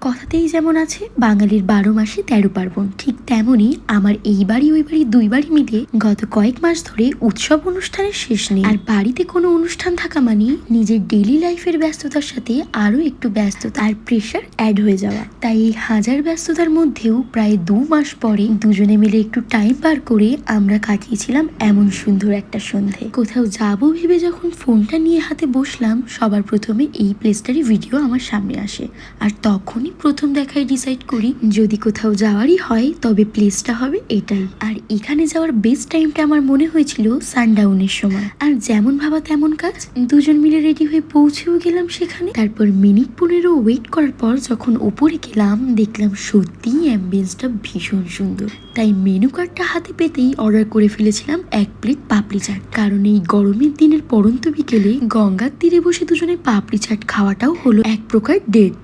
কথাতেই যেমন আছে, বাঙালির বারো মাসে তেরো পার্বণ। ঠিক তেমনই আমার এই বাড়ি, ওই বাড়ি, দুই বাড়ি মিলে গত কয়েক মাস ধরে উৎসব অনুষ্ঠানের শেষ নেই। আর বাড়িতে কোনো অনুষ্ঠান থাকা মানে নিজের ডেলি লাইফের ব্যস্ততার সাথে আরও একটু ব্যস্ততা আর প্রেশার অ্যাড হয়ে যাওয়া। তাই এই হাজার ব্যস্ততার মধ্যেও প্রায় দু মাস পরে দুজনে মিলে একটু টাইম পার করে আমরা কাটিয়েছিলাম এমন সুন্দর একটা সন্ধে। কোথাও যাব ভেবে যখন ফোনটা নিয়ে হাতে বসলাম, সবার প্রথমে এই প্লেসটারই ভিডিও আমার সামনে আসে। আর তখনই প্রথম দেখায় ডিসাইড করি। যদি কোথাও যাওয়ারই হয়, তবে প্লেসটা হবে এটাই। আর এখানে যাওয়ার বেস্ট টাইমটা আমার মনে হয়েছিল সানডাউনের সময়। আর যেমন ভাবা তেমন কাজ, দুজন মিলে রেডি হয়ে পৌঁছেও গেলাম সেখানে। তারপর মিনিট পনেরো ওয়েট করার পর যখন ওপরে গেলাম, দেখলাম সত্যি অ্যাম্বিয়েন্সটা ভীষণ সুন্দর। তাই মেনু কার্ডটা হাতে পেতেই অর্ডার করে ফেলেছিলাম এক প্লেট পাপড়ি চাট। কারণ এই গরমের দিনের পরন্ত বিকেলে গঙ্গার তীরে বসে দুজনে পাপড়ি চাট খাওয়াটাও হলো এক প্রকার ডেট